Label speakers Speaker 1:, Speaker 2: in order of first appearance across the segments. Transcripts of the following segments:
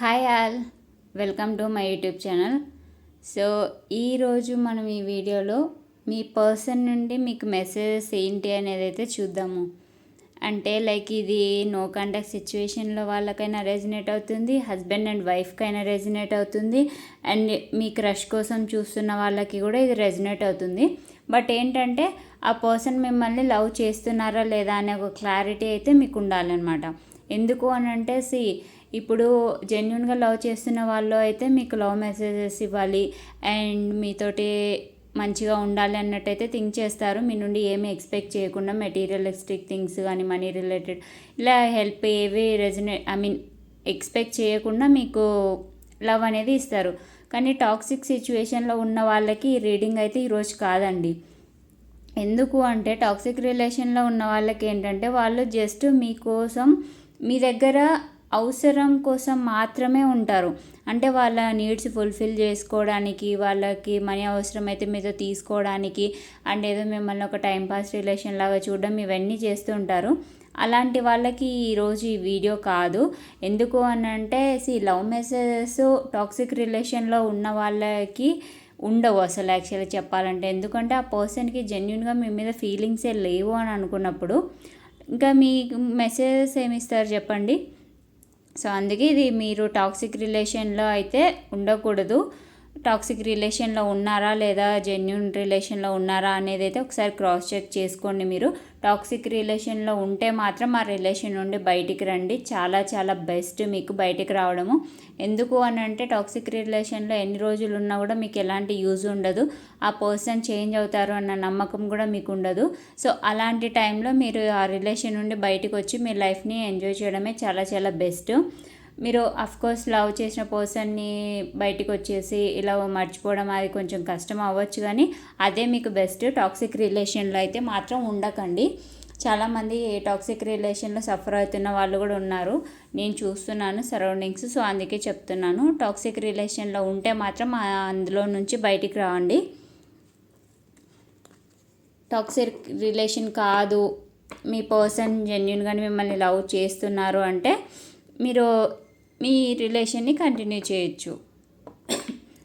Speaker 1: Hi all welcome to my YouTube channel. So ఈరోజు మనం ఈ వీడియోలో మీ పర్సన్ నుండి మీకు మెసేజెస్ ఏంటి అనేది అయితే చూద్దాము. అంటే లైక్ ఇది నో కాంటాక్ట్ సిచ్యువేషన్లో వాళ్ళకైనా రెజినేట్ అవుతుంది హస్బెండ్ అండ్ వైఫ్కైనా రెజినేట్ అవుతుంది అండ్ మీ క్రష్ కోసం చూస్తున్న వాళ్ళకి కూడా ఇది రెజినేట్ అవుతుంది. బట్ ఏంటంటే ఆ పర్సన్ మిమ్మల్ని లవ్ చేస్తున్నారా లేదా అనే ఒక క్లారిటీ అయితే మీకు ఉండాలన్నమాట. ఎందుకు అని అంటే సి ఇప్పుడు జెన్యున్గా లవ్ చేస్తున్న వాళ్ళు అయితే మీకు లవ్ మెసేజెస్ ఇవ్వాలి. అండ్ మీతోటి మంచిగా ఉండాలి అన్నట్టయితే థింక్ చేస్తారు. మీ నుండి ఏమీ ఎక్స్పెక్ట్ చేయకుండా మెటీరియలిస్టిక్ థింగ్స్ కానీ మనీ రిలేటెడ్ ఇలా హెల్ప్ ఏవి రెజినే ఐ మీన్ ఎక్స్పెక్ట్ చేయకుండా మీకు లవ్ అనేది ఇస్తారు. కానీ టాక్సిక్ సిచ్యువేషన్లో ఉన్న వాళ్ళకి ఈ రీడింగ్ అయితే ఈరోజు కాదండి. ఎందుకు అంటే టాక్సిక్ రిలేషన్లో ఉన్న వాళ్ళకి ఏంటంటే వాళ్ళు జస్ట్ మీకోసం మీ దగ్గర అవసరం కోసం మాత్రమే ఉంటారు. అంటే వాళ్ళ నీడ్స్ ఫుల్ఫిల్ చేసుకోవడానికి వాళ్ళకి మనీ అవసరమైతే మీతో తీసుకోవడానికి అండ్ ఏదో మిమ్మల్ని ఒక టైంపాస్ రిలేషన్ లాగా చూడడం ఇవన్నీ చేస్తూ ఉంటారు. అలాంటి వాళ్ళకి ఈరోజు ఈ వీడియో కాదు. ఎందుకు అని అంటే సి లవ్ మెసేజెస్ టాక్సిక్ రిలేషన్లో ఉన్న వాళ్ళకి ఉండవు అసలు యాక్చువల్గా చెప్పాలంటే. ఎందుకంటే ఆ పర్సన్కి జెన్యున్గా మీ మీద ఫీలింగ్సే లేవు అని అనుకున్నప్పుడు. ఇంకా మీ మెసేజెస్ ఏమి ఇస్తారు చెప్పండి? సో అందుకే ఇది మీరు టాక్సిక్ రిలేషన్లో అయితే ఉండకూడదు. టాక్సిక్ రిలేషన్లో ఉన్నారా లేదా జెన్యున్ రిలేషన్లో ఉన్నారా అనేది అయితే ఒకసారి క్రాస్ చెక్ చేసుకోండి మీరు. టాక్సిక్ రిలేషన్లో ఉంటే మాత్రం ఆ రిలేషన్ నుండి బయటికి రండి. చాలా చాలా బెస్ట్ మీకు బయటికి రావడము. ఎందుకు అని అంటే టాక్సిక్ రిలేషన్లో ఎన్ని రోజులు ఉన్నా కూడా మీకు ఎలాంటి యూజ్ ఉండదు. ఆ పర్సన్ చేంజ్ అవుతారు అన్న నమ్మకం కూడా మీకు ఉండదు. సో అలాంటి టైంలో మీరు ఆ రిలేషన్ నుండి బయటకు వచ్చి మీ లైఫ్ని ఎంజాయ్ చేయడమే చాలా చాలా బెస్ట్. మీరు కోర్స్ లవ్ చేసిన పర్సన్ని బయటికి వచ్చేసి ఇలా మర్చిపోవడం అది కొంచెం కష్టం అవ్వచ్చు కానీ అదే మీకు బెస్ట్ టాక్సిక్ రిలేషన్లో అయితే మాత్రం ఉండకండి. చాలామంది టాక్సిక్ రిలేషన్లో సఫర్ అవుతున్న వాళ్ళు కూడా ఉన్నారు. నేను చూస్తున్నాను సరౌండింగ్స్ సో అందుకే చెప్తున్నాను. టాక్సిక్ రిలేషన్లో ఉంటే మాత్రం అందులో నుంచి బయటికి రావండి టాక్సిక్ రిలేషన్ కాదు. మీ పర్సన్ జెన్యున్గా మిమ్మల్ని లవ్ చేస్తున్నారు అంటే మీరు మీ రిలేషన్ని కంటిన్యూ చేయొచ్చు.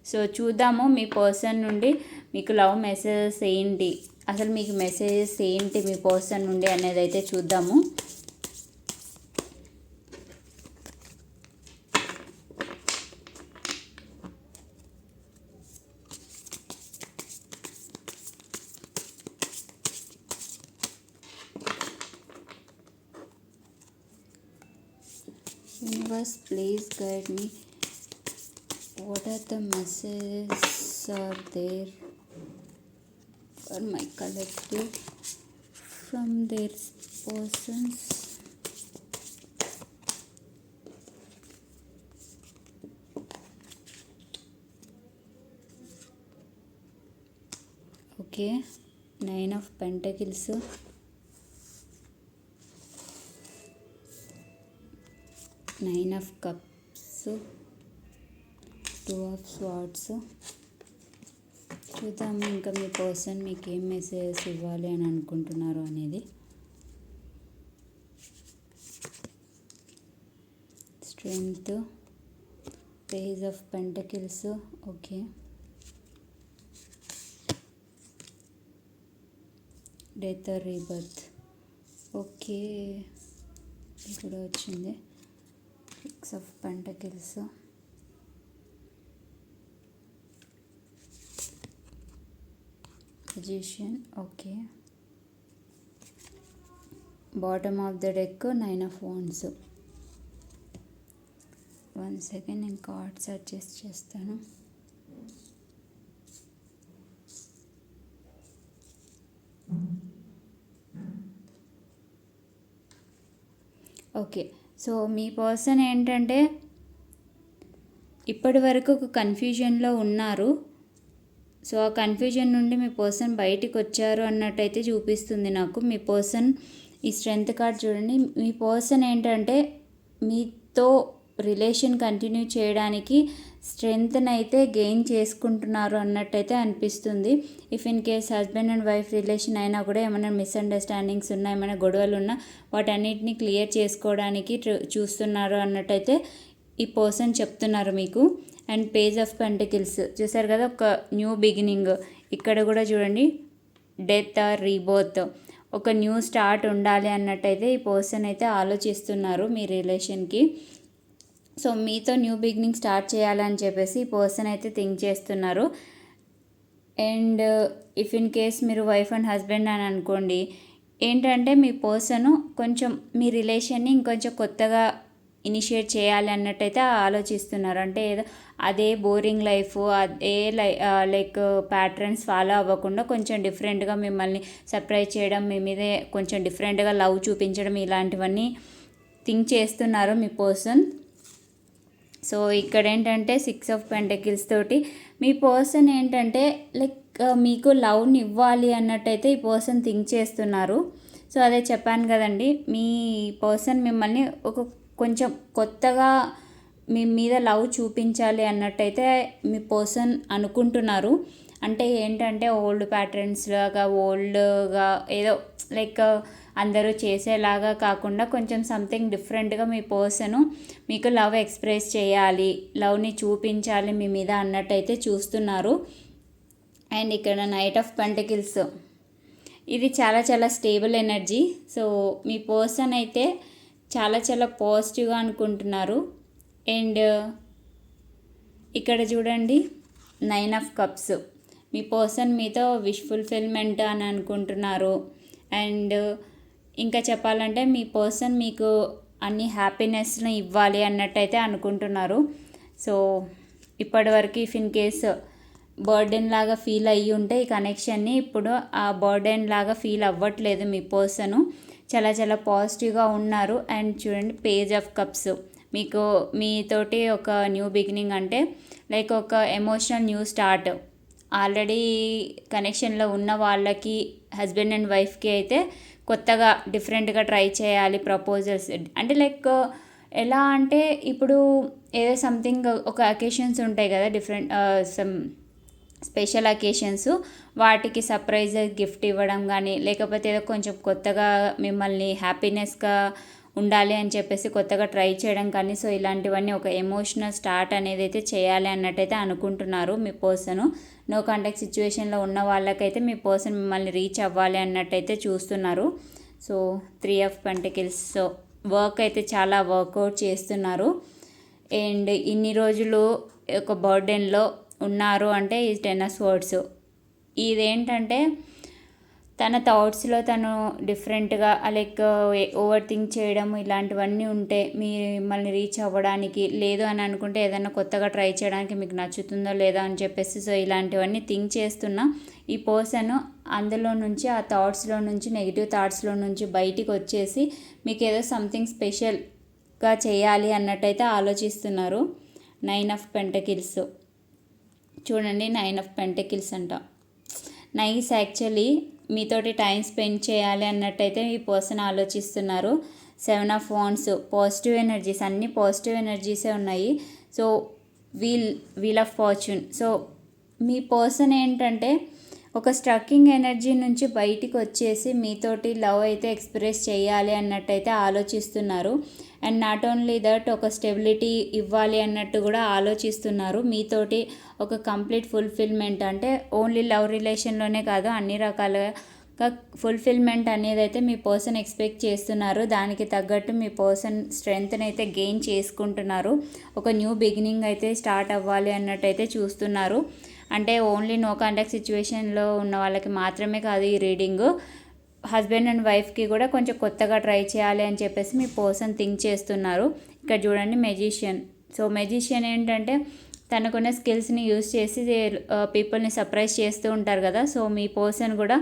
Speaker 1: సో చూద్దాము మీ పర్సన్ నుండి మీకు లవ్ మెసేజెస్ ఏంటి? అసలు మీకు మెసేజెస్ ఏంటి మీ పర్సన్ నుండి అనేది అయితే చూద్దాము. Please guide me. What are the messages are there? For my collective from their persons. Okay. Nine of pentacles nine of cups two of swords చూద్దాము ఇంకా మీ పర్సన్ మీకు ఏం మెసేజెస్ ఇవ్వాలి అని అనుకుంటున్నారు అనేది. Strength page of pentacles okay death rebirth okay ఇక్కడ వచ్చింది. Of pentacles position okay bottom of the deck nine of phones one second నేను కార్డ్స్ అడ్జస్ట్ చేస్తాను. ఓకే సో మీ పర్సన్ ఏంటంటే ఇప్పటి వరకు ఒక కన్ఫ్యూజన్లో ఉన్నారు. సో ఆ కన్ఫ్యూజన్ నుండి మీ పర్సన్ బయటికి వచ్చారు అన్నట్టయితే చూపిస్తుంది నాకు. మీ పర్సన్ ఈ స్ట్రెంగ్త్ కార్డ్ చూడండి. మీ పర్సన్ ఏంటంటే మీతో రిలేషన్ కంటిన్యూ చేయడానికి స్ట్రెంగ్త్ని అయితే గెయిన్ చేసుకుంటున్నారు అన్నట్టయితే అనిపిస్తుంది. If in case husband and wife relation అయినా కూడా ఏమైనా మిస్అండర్స్టాండింగ్స్ ఉన్నా ఏమైనా గొడవలు ఉన్నా వాటన్నిటిని క్లియర్ చేసుకోవడానికి చూస్తున్నారు అన్నట్టయితే ఈ పర్సన్ చెప్తున్నారు మీకు. అండ్ పేజ్ ఆఫ్ పెంటికల్స్ చూసారు కదా ఒక న్యూ బిగినింగ్. ఇక్కడ కూడా చూడండి డెత్ ఆర్ రీబోత్ ఒక న్యూ స్టార్ట్ ఉండాలి అన్నట్టయితే ఈ పర్సన్ అయితే ఆలోచిస్తున్నారు మీ రిలేషన్కి. సో మీతో న్యూ బిగినింగ్ స్టార్ట్ చేయాలని చెప్పేసి ఈ పర్సన్ అయితే థింక్ చేస్తున్నారు. అండ్ ఇఫ్ ఇన్ కేస్ మీరు వైఫ్ అండ్ హస్బెండ్ అని అనుకోండి ఏంటంటే మీ పర్సన్ కొంచెం మీ రిలేషన్ని ఇంకొంచెం కొత్తగా ఇనిషియేట్ చేయాలి అన్నట్టయితే ఆలోచిస్తున్నారు. అంటే ఏదో అదే బోరింగ్ లైఫ్ అదే లై లైక్ ప్యాటర్న్స్ ఫాలో అవ్వకుండా కొంచెం డిఫరెంట్గా మిమ్మల్ని సర్ప్రైజ్ చేయడం మీ మీదే కొంచెం డిఫరెంట్గా లవ్ చూపించడం ఇలాంటివన్నీ థింక్ చేస్తున్నారు మీ పర్సన్. సో ఇక్కడ ఏంటంటే సిక్స్ ఆఫ్ పెంటకిల్స్ తోటి మీ పర్సన్ ఏంటంటే లైక్ మీకు లవ్ని ఇవ్వాలి అన్నట్టయితే ఈ పర్సన్ థింక్ చేస్తున్నారు. సో అదే చెప్పాను కదండి మీ పర్సన్ మిమ్మల్ని ఒక కొంచెం కొత్తగా మీ మీద లవ్ చూపించాలి అన్నట్టయితే మీ పర్సన్ అనుకుంటున్నారు. అంటే ఏంటంటే ఓల్డ్ ప్యాటర్న్స్ లాగా ఓల్డ్గా ఏదో లైక్ అందరూ చేసేలాగా కాకుండా కొంచెం సంథింగ్ డిఫరెంట్గా మీ పర్సను మీకు లవ్ ఎక్స్ప్రెస్ చేయాలి లవ్ని చూపించాలి మీ మీద అన్నట్టయితే చూస్తున్నారు. అండ్ ఇక్కడ నైట్ ఆఫ్ పెంటకిల్స్ ఇది చాలా చాలా స్టేబుల్ ఎనర్జీ సో మీ పర్సన్ అయితే చాలా చాలా పాజిటివ్గా అనుకుంటున్నారు. అండ్ ఇక్కడ చూడండి నైన్ ఆఫ్ కప్స్ మీ పర్సన్ మీతో విష్ ఫుల్ఫిల్మెంట్ అని అనుకుంటున్నారు. అండ్ ఇంకా చెప్పాలంటే మీ పర్సన్ మీకు అన్ని హ్యాపీనెస్ని ఇవ్వాలి అన్నట్టయితే అనుకుంటున్నారు. సో ఇప్పటివరకు ఇఫ్ ఇన్ కేస్ బర్డెన్ లాగా ఫీల్ అయ్యి ఉంటే ఈ కనెక్షన్ని ఇప్పుడు ఆ బర్డెన్ లాగా ఫీల్ అవ్వట్లేదు మీ పర్సను. చాలా చాలా పాజిటివ్గా ఉన్నారు. అండ్ చూడండి పేజ్ ఆఫ్ కప్స్. మీకు మీతోటి ఒక న్యూ బిగినింగ్ అంటే లైక్ ఒక ఎమోషనల్ న్యూ స్టార్ట్. ఆల్రెడీ కనెక్షన్లో ఉన్న వాళ్ళకి హస్బెండ్ అండ్ వైఫ్కి అయితే కొత్తగా డిఫరెంట్గా ట్రై చేయాలి ప్రపోజల్స్. అంటే లైక్ ఎలా అంటే ఇప్పుడు ఏదో సంథింగ్ ఒక అకేషన్స్ ఉంటాయి కదా డిఫరెంట్ సమ్ స్పెషల్ అకేషన్స్. వాటికి సర్ప్రైజ్ గిఫ్ట్ ఇవ్వడం కానీ లేకపోతే ఏదో కొంచెం కొత్తగా మిమ్మల్ని హ్యాపీనెస్గా ఉండాలి అని చెప్పేసి కొత్తగా ట్రై చేయడం కానీ సో ఇలాంటివన్నీ ఒక ఎమోషనల్ స్టార్ట్ అనేది అయితే చేయాలి అన్నట్టయితే అనుకుంటున్నారు మీ పర్సన్. నో కాంటాక్ట్ సిచ్యువేషన్లో ఉన్న వాళ్ళకైతే మీ పర్సన్ మిమ్మల్ని రీచ్ అవ్వాలి అన్నట్టయితే చూస్తున్నారు. So three of pentacles. So work అయితే చాలా వర్కౌట్ చేస్తున్నారు. అండ్ ఇన్ని రోజులు ఒక బర్డెన్లో ఉన్నారు అంటే ఈ టెన్ ఆఫ్ వర్డ్స్ ఇదేంటంటే తన థాట్స్లో తను డిఫరెంట్గా లైక్ ఓవర్ థింక్ చేయడం ఇలాంటివన్నీ ఉంటే మిమ్మల్ని రీచ్ అవ్వడానికి లేదు అని అనుకుంటే ఏదైనా కొత్తగా ట్రై చేయడానికి మీకు నచ్చుతుందో లేదో అని చెప్పేసి సో ఇలాంటివన్నీ థింక్ చేస్తున్నా. ఈ పర్సన్ అందులో నుంచి ఆ థాట్స్లో నుంచి నెగిటివ్ థాట్స్లో నుంచి బయటికి వచ్చేసి మీకు ఏదో సంథింగ్ స్పెషల్గా చేయాలి అన్నట్టయితే ఆలోచిస్తున్నారు. Nine of pentacles. చూడండి నైన్ ఆఫ్ పెంటకిల్స్ అంట. నైస్ యాక్చువల్లీ మీతోటి టైం స్పెండ్ చేయాలి అన్నట్టయితే ఈ పర్సన్ ఆలోచిస్తున్నారు. Seven of wands positive energies అన్ని పాజిటివ్ ఎనర్జీసే ఉన్నాయి. So wheel wheel of fortune. So me person ఏంటంటే ఒక స్ట్రక్కింగ్ ఎనర్జీ నుంచి బయటికి వచ్చేసి మీతోటి లవ్ అయితే ఎక్స్ప్రెస్ చేయాలి అన్నట్టయితే ఆలోచిస్తున్నారు. అండ్ నాట్ ఓన్లీ దట్ ఒక స్టెబిలిటీ ఇవ్వాలి అన్నట్టు కూడా ఆలోచిస్తున్నారు. మీతోటి ఒక కంప్లీట్ ఫుల్ఫిల్మెంట్ అంటే ఓన్లీ లవ్ రిలేషన్లోనే కాదు అన్ని రకాలుగా ఫుల్ఫిల్మెంట్ అనేది అయితే మీ పర్సన్ ఎక్స్పెక్ట్ చేస్తున్నారు. దానికి తగ్గట్టు మీ పర్సన్ స్ట్రెంగ్త్ని అయితే గెయిన్ చేసుకుంటున్నారు. ఒక న్యూ బిగినింగ్ అయితే స్టార్ట్ అవ్వాలి అన్నట్టయితే చూస్తున్నారు. అంటే ఓన్లీ నో కాంటాక్ట్ సిచ్యువేషన్లో ఉన్న వాళ్ళకి మాత్రమే కాదు ఈ రీడింగ్ హస్బెండ్ అండ్ వైఫ్కి కూడా కొంచెం కొత్తగా ట్రై చేయాలి అని చెప్పేసి మీ పర్సన్ థింక్ చేస్తున్నారు. ఇక్కడ చూడండి మెజిషియన్. సో మెజిషియన్ ఏంటంటే తనకున్న స్కిల్స్ని యూస్ చేసి పీపుల్ని సర్ప్రైజ్ చేస్తూ ఉంటారు కదా. సో మీ పర్సన్ కూడా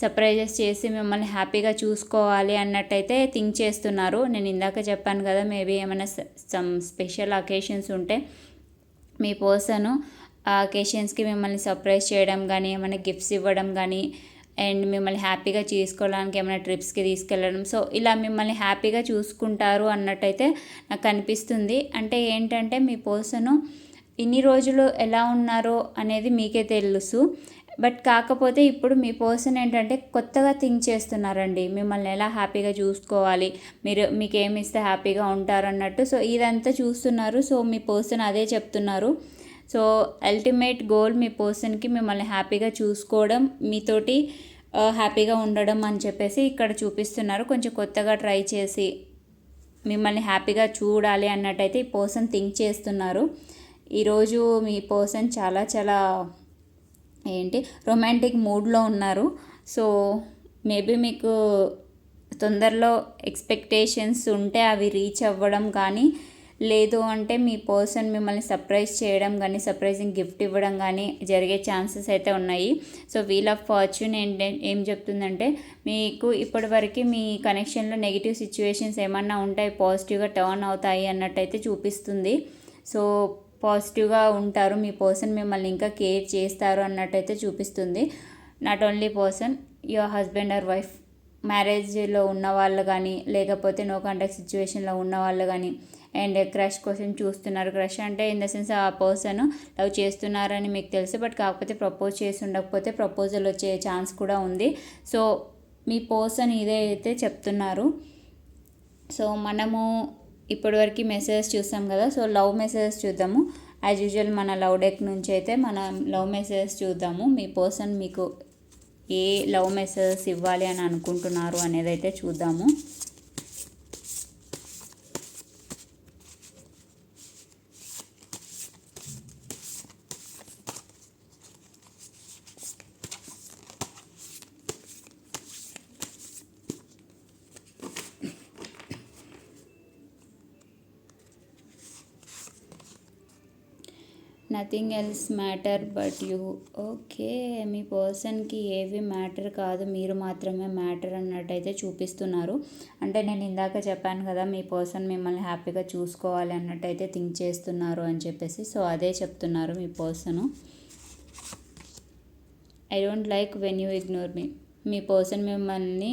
Speaker 1: సర్ప్రైజెస్ చేసి మిమ్మల్ని హ్యాపీగా చూసుకోవాలి అన్నట్టయితే థింక్ చేస్తున్నారు. నేను ఇందాక చెప్పాను కదా మేబీ ఏమైనా సమ్ స్పెషల్ అకేషన్స్ ఉంటే మీ పర్సను ఆ అకేషన్స్కి మిమ్మల్ని సర్ప్రైజ్ చేయడం కానీ ఏమైనా గిఫ్ట్స్ ఇవ్వడం కానీ అండ్ మిమ్మల్ని హ్యాపీగా చేసుకోవడానికి ఏమైనా ట్రిప్స్కి తీసుకెళ్ళడం. సో ఇలా మిమ్మల్ని హ్యాపీగా చూసుకుంటారు అన్నట్టయితే నాకు అనిపిస్తుంది. అంటే ఏంటంటే మీ పర్సను ఇన్ని రోజులు ఎలా ఉన్నారో అనేది మీకే తెలుసు. బట్ కాకపోతే ఇప్పుడు మీ పర్సన్ ఏంటంటే కొత్తగా థింక్ చేస్తున్నారండి. మిమ్మల్ని ఎలా హ్యాపీగా చూసుకోవాలి? మీరు మీకు ఏమి ఇస్తే హ్యాపీగా ఉంటారు అన్నట్టు సో ఇదంతా చూస్తున్నారు. సో మీ పర్సన్ అదే చెప్తున్నారు. సో అల్టిమేట్ గోల్ మీ పర్సన్కి మిమ్మల్ని హ్యాపీగా చూసుకోవడం మీతోటి హ్యాపీగా ఉండడం అని చెప్పేసి ఇక్కడ చూపిస్తున్నారు. కొంచెం కొత్తగా ట్రై చేసి మిమ్మల్ని హ్యాపీగా చూడాలి అన్నట్టయితే ఈ పర్సన్ థింక్ చేస్తున్నారు. ఈరోజు మీ పర్సన్ చాలా చాలా ఏంటి రొమాంటిక్ మూడ్లో ఉన్నారు. సో మేబీ మీకు తొందరలో ఎక్స్పెక్టేషన్స్ ఉంటే అవి రీచ్ అవ్వడం కానీ లేదు అంటే మీ పర్సన్ మిమ్మల్ని సర్ప్రైజ్ చేయడం కానీ సర్ప్రైజింగ్ గిఫ్ట్ ఇవ్వడం కానీ జరిగే ఛాన్సెస్ అయితే ఉన్నాయి. సో వీల్ ఆఫ్ ఫార్చ్యూన్ ఏంటి ఏం చెప్తుందంటే మీకు ఇప్పటివరకు మీ కనెక్షన్లో నెగిటివ్ సిచ్యువేషన్స్ ఏమన్నా ఉంటాయి పాజిటివ్గా టర్న్ అవుతాయి అన్నట్టయితే చూపిస్తుంది. సో పాజిటివ్గా ఉంటారు మీ పర్సన్ మిమ్మల్ని ఇంకా కేర్ చేస్తారు అన్నట్టయితే చూపిస్తుంది. Not only person your husband or wife. మ్యారేజ్లో ఉన్న వాళ్ళు కానీ లేకపోతే నో కాంటాక్ట్ సిచ్యువేషన్లో ఉన్న వాళ్ళు కానీ అండ్ క్రష్ కోసం చూస్తున్నారు. క్రష్ అంటే ఇన్ ద సెన్స్ ఆ పర్సన్ లవ్ చేస్తున్నారని మీకు తెలుసు. బట్ కాకపోతే ప్రపోజ్ చేసి ఉండకపోతే ప్రపోజల్ వచ్చే ఛాన్స్ కూడా ఉంది. సో మీ పర్సన్ ఇదే అయితే చెప్తున్నారు. సో మనము ఇప్పటివరకు మెసేజ్ చూసాం కదా. సో లవ్ మెసేజ్ చూద్దాము. యాజ్ యూజువల్ మన లవ్ డెక్ నుంచి అయితే మనం లవ్ మెసేజ్ చూద్దాము. మీ పర్సన్ మీకు ఏ లవ్ మెసేజెస్ ఇవ్వాలి అని అనుకుంటున్నారు అనేది అయితే చూద్దాము. Nothing else matter but you okay మీ పర్సన్కి ఏవి మ్యాటర్ కాదు మీరు మాత్రమే మ్యాటర్ అన్నట్టయితే చూపిస్తున్నారు. అంటే నేను ఇందాక చెప్పాను కదా మీ పర్సన్ మిమ్మల్ని హ్యాపీగా చూసుకోవాలి అన్నట్టయితే థింక్ చేస్తున్నారు అని చెప్పేసి. సో అదే చెప్తున్నారు మీ person I don't like when you ignore me me person మిమ్మల్ని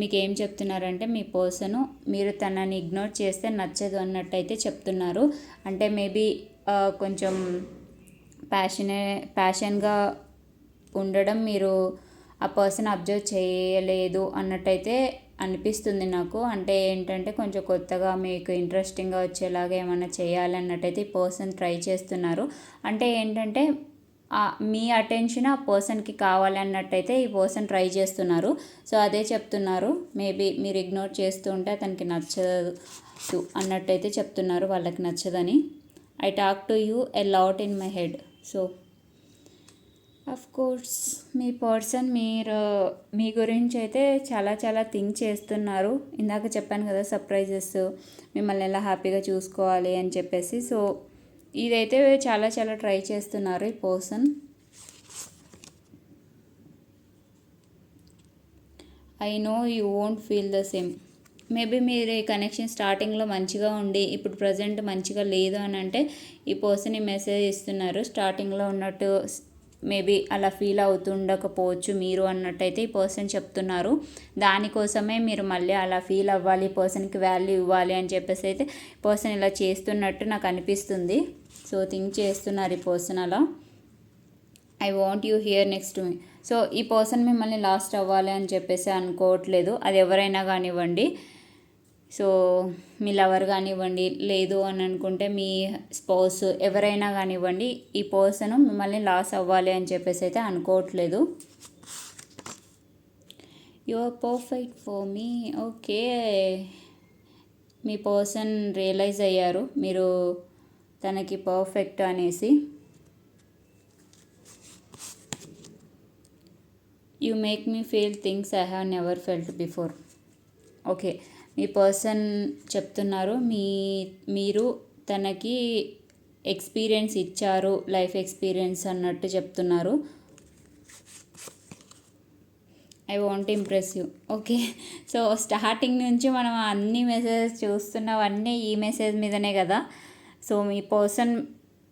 Speaker 1: మీకు ఏం చెప్తున్నారంటే మీ పర్సను మీరు తనని ఇగ్నోర్ చేస్తే నచ్చదు అన్నట్టయితే చెప్తున్నారు. అంటే మేబీ కొంచెం ప్యాషనే ప్యాషన్గా ఉండడం మీరు ఆ పర్సన్ అబ్జర్వ్ చేయలేదు అన్నట్టయితే అనిపిస్తుంది నాకు. అంటే ఏంటంటే కొంచెం కొత్తగా మీకు ఇంట్రెస్టింగ్గా వచ్చేలాగా ఏమైనా చేయాలి అన్నట్టయితే ఈ పర్సన్ ట్రై చేస్తున్నారు. అంటే ఏంటంటే మీ అటెన్షన్ ఆ పర్సన్కి కావాలి అన్నట్టయితే ఈ పర్సన్ ట్రై చేస్తున్నారు. సో అదే చెప్తున్నారు. మేబీ మీరు ఇగ్నోర్ చేస్తూ ఉంటే అతనికి నచ్చదు అన్నట్టయితే చెప్తున్నారు. వాళ్ళకి నచ్చదని. I talk to you a lot in my head so of course me person మీరు మీ గురించి అయితే చాలా చాలా థింక్ చేస్తున్నారు. ఇందాక చెప్పాను కదా సర్ప్రైజెస్ మిమ్మల్ని ఎలా హ్యాపీగా చూసుకోవాలి అని చెప్పేసి. సో ఇదైతే చాలా చాలా ట్రై చేస్తున్నారు ఈ person I know you won't feel the same maybe మీరు ఈ కనెక్షన్ స్టార్టింగ్లో మంచిగా ఉండి ఇప్పుడు ప్రజెంట్ మంచిగా లేదు అని అంటే ఈ పర్సన్ ఈ మెసేజ్ ఇస్తున్నారు. స్టార్టింగ్లో ఉన్నట్టు మేబీ అలా ఫీల్ అవుతుండకపోవచ్చు మీరు అన్నట్టయితే ఈ పర్సన్ చెప్తున్నారు. దానికోసమే మీరు మళ్ళీ అలా ఫీల్ అవ్వాలి పర్సన్కి వాల్యూ ఇవ్వాలి అని చెప్పేసి అయితే పర్సన్ ఇలా చేస్తున్నట్టు నాకు అనిపిస్తుంది. సో థింక్ చేస్తున్నారు ఈ పర్సన్ అలా. I want you here next me so ఈ పర్సన్ మిమ్మల్ని లాస్ట్ అవ్వాలి అని చెప్పేసి అనుకోవట్లేదు. అది ఎవరైనా కానివ్వండి. సో మీ లవర్ కానివ్వండి లేదు అని అనుకుంటే మీ స్పౌస్ ఎవరైనా కానివ్వండి ఈ పర్సన్ మిమ్మల్ని లాస్ అవ్వాలి అని చెప్పేసి అయితే అనుకోవట్లేదు. You are perfect for me okay me person realise అయ్యారు. మీరు తనకి పర్ఫెక్ట్ అనేసి. You make me feel things I have never felt before okay me person చెప్తున్నారు మీ మీరు తనకి ఎక్స్పీరియన్స్ ఇచ్చారు లైఫ్ ఎక్స్పీరియన్స్ అన్నట్టు చెప్తున్నారు. I want impress you okay so starting నుంచి మనం అన్ని మెసేజెస్ చూస్తున్నవన్నీ ఈ మెసేజ్ మీదనే కదా. సో మీ పర్సన్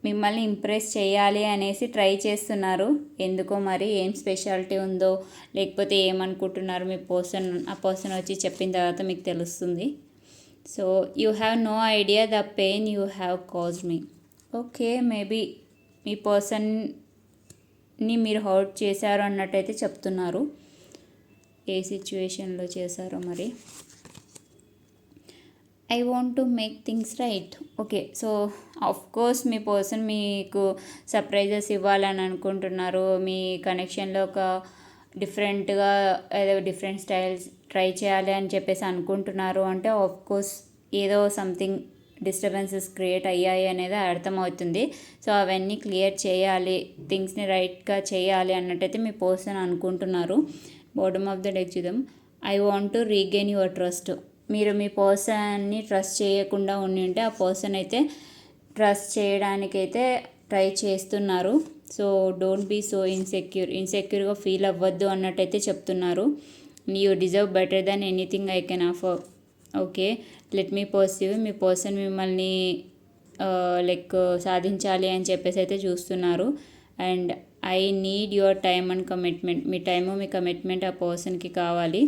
Speaker 1: మిమ్మల్ని ఇంప్రెస్ చేయాలి అనేసి ట్రై చేస్తున్నారు. ఎందుకో మరి ఏం స్పెషాలిటీ ఉందో లేకపోతే ఏమనుకుంటున్నారు మీ పర్సన్ ఆ పర్సన్ వచ్చి చెప్పిన తర్వాత మీకు తెలుస్తుంది. So you have no idea the pain you have cause me. Okay maybe మీ పర్సన్ని మీరు హర్ట్ చేశారు అన్నట్టయితే చెప్తున్నారు. ఏ సిచ్యువేషన్లో చేశారో మరి? I want to make things right okay so of course me person మీకు సర్ప్రైజెస్ ఇవ్వాలని అనుకుంటున్నారు. మీ కనెక్షన్లో ఒక డిఫరెంట్గా ఏదో డిఫరెంట్ స్టైల్స్ ట్రై చేయాలి అని చెప్పేసి అనుకుంటున్నారు. అంటే ఆఫ్ కోర్స్ ఏదో సంథింగ్ డిస్టర్బెన్సెస్ క్రియేట్ అయ్యాయి అనేది అర్థమవుతుంది. సో అవన్నీ క్లియర్ చేయాలి థింగ్స్ని రైట్గా చేయాలి అన్నట్టయితే మీ పర్సన్ అనుకుంటున్నారు. బాటమ్ ఆఫ్ ద డెక్ చూద్దాం I want to regain your trust మీరు మీ పర్సన్ని ట్రస్ట్ చేయకుండా ఉండి ఉంటే ఆ పర్సన్ అయితే ట్రస్ట్ చేయడానికైతే ట్రై చేస్తున్నారు. So don't be so insecure ఇన్సెక్యూర్గా feel అవ్వద్దు అన్నట్టయితే చెప్తున్నారు. You deserve better than anything I can offer. Okay let me perceive me person మిమ్మల్ని లైక్ సాధించాలి అని చెప్పేసి అయితే చూస్తున్నారు. And I need your time and commitment me time మీ కమిట్మెంట్ ఆ పర్సన్కి కావాలి.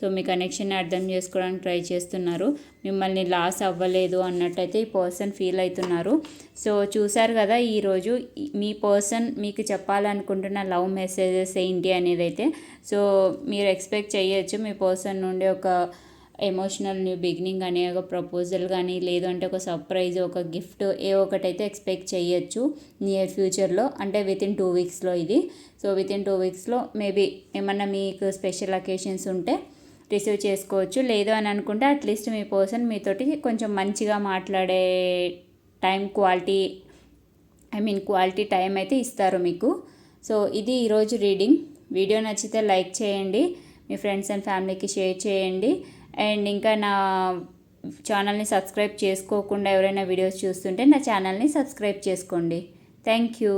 Speaker 1: సో మీ కనెక్షన్ని అర్థం చేసుకోవడానికి ట్రై చేస్తున్నారు. మిమ్మల్ని లాస్ అవ్వలేదు అన్నట్టయితే ఈ పర్సన్ ఫీల్ అవుతున్నారు. సో చూసారు కదా ఈరోజు మీ పర్సన్ మీకు చెప్పాలనుకుంటున్న లవ్ మెసేజెస్ ఏంటి అనేది అయితే సో మీరు ఎక్స్పెక్ట్ చేయొచ్చు. మీ పర్సన్ నుండి ఒక ఎమోషనల్ న్యూ బిగినింగ్ అనే ఒక ప్రపోజల్ కానీ లేదంటే అంటే ఒక సర్ప్రైజ్ ఒక గిఫ్ట్ ఏ ఒకటైతే ఎక్స్పెక్ట్ చేయొచ్చు నియర్ ఫ్యూచర్లో అంటే విత్ ఇన్ టూ వీక్స్లో ఇది. సో విత్ ఇన్ టూ వీక్స్లో మేబీ ఏమన్నా మీకు స్పెషల్ అకేషన్స్ ఉంటే రిసీవ్ చేసుకోవచ్చు. లేదు అని అనుకుంటే అట్లీస్ట్ మీ పర్సన్ మీతోటి కొంచెం మంచిగా మాట్లాడే time quality I mean quality time అయితే ఇస్తారు మీకు. సో ఇది ఈరోజు రీడింగ్ వీడియో నచ్చితే లైక్ చేయండి. మీ ఫ్రెండ్స్ అండ్ ఫ్యామిలీకి షేర్ చేయండి. అండ్ ఇంకా నా ఛానల్ని సబ్స్క్రైబ్ చేసుకోకుండా ఎవరైనా వీడియోస్ చూస్తుంటే నా ఛానల్ని సబ్స్క్రైబ్ చేసుకోండి. Thank you.